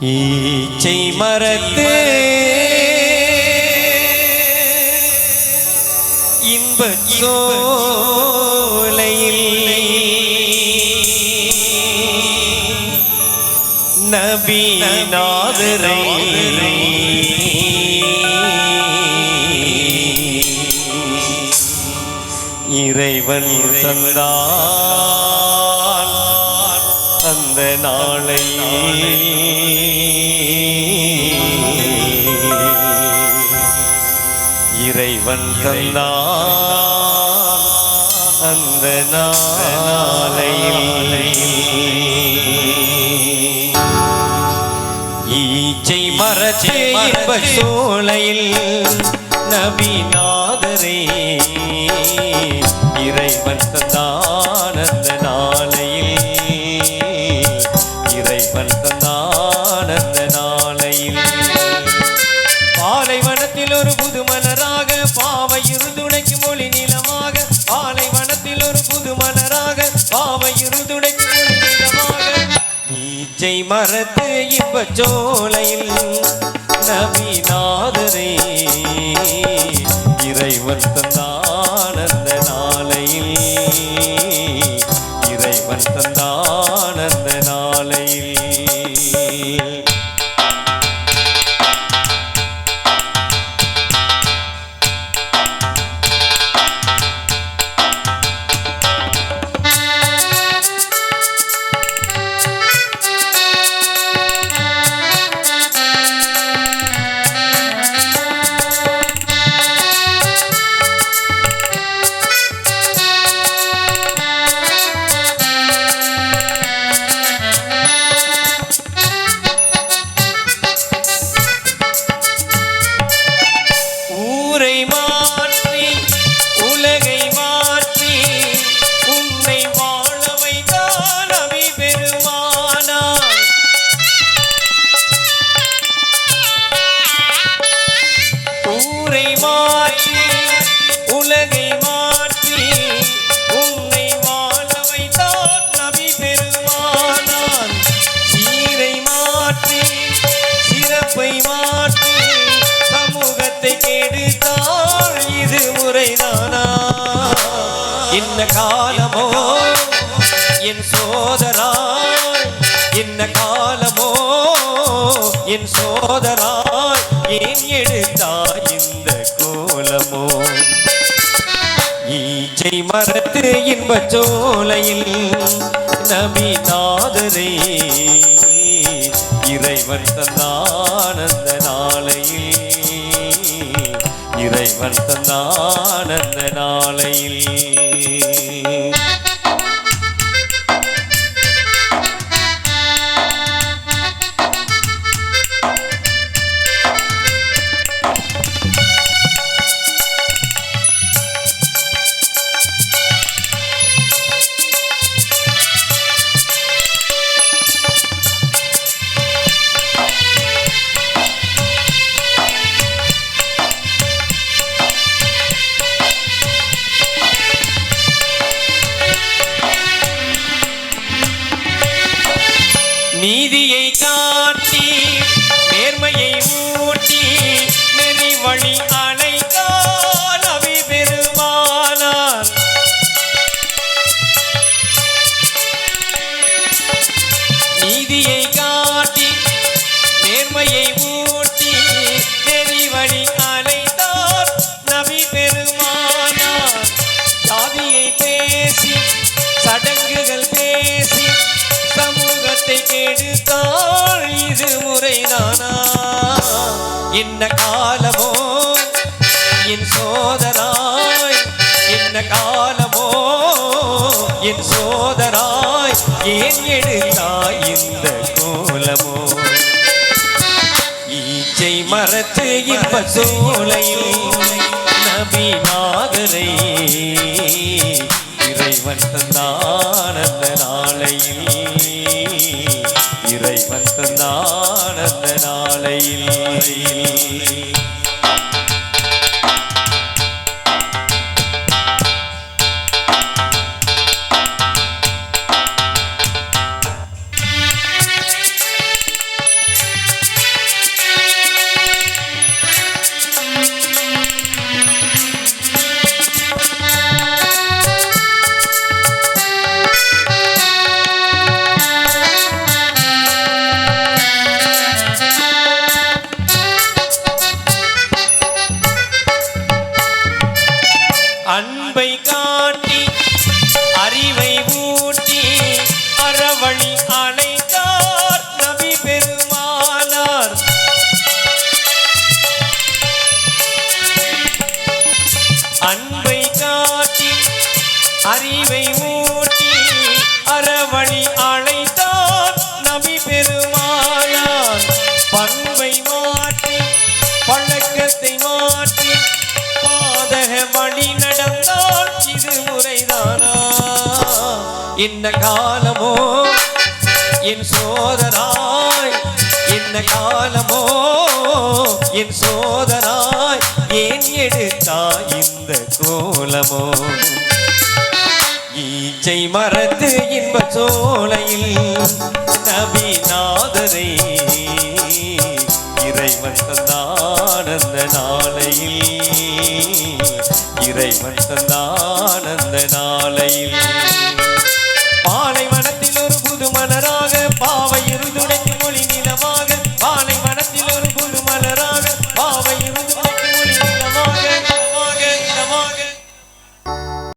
ஈச்சை மரத்து இன்பச் சோலையில் நபி நாதரை இறைவன் தந்தான் அந்த நாளை இறைவன் தந்தான் அந்த நாளையில் ஈச்சை மரச்சை இன்ப சோலையில் நபிநாதரே இறைவன் தந்தானந்த மலராக ஈச்சை மரத்து இப்ப சோலையில் நபிநாதரே இன்ன காலமோ? என் சோதராய் இன்ன காலமோ? என் சோதராய் ஏன் எடுத்தா இந்த கோலமோ? ஈச்சை மரத்து இன்பச் சோலையில் நபிநாதரே இறைவன் தந்தானந்த நீதியை காட்டி நேர்மையை ஊட்டி நெறி வழி அழைத்தால் அவி பெருமானார். நீதியை காட்டி நேர்மையை ஊட்டி நெறி வழி அழைத்தார் நபி பெருமானார். இன்ன காலமோ? என் சோதராய் இன்ன காலமோ? என் சோதராய் ஏன் எடுத்தாய் இந்த கோலமோ? ஈச்சை மரத்து இன்ப சோலையும் நபி நாதரை இறைவன் தந்தான நாளையில். இறைவன் தந்தானந்த நாளையில். அன்பை காட்டி அறிவை ஊட்டி அறவழி அழைத்தார் நபி பெருமானார். அன்பை காட்டி அறிவை ஊட்டி அறவழி அழைத்தார் நபி பெருமானார். பண்பை மாற்றி பழக்கத்தை மாற்றி பாதக வழி இன்ன காலமோ? என் சோதராய் இன்ன காலமோ? என் சோதராய் ஏன் எடுத்தா இந்த கோலமோ? ஈச்சை மறந்து இன்ப சோலையில் நபிநாதரை இறைவன் தந்தானந்த நாளையில் இறைவன் தந்தானந்த நாளையில். மலராக பாவ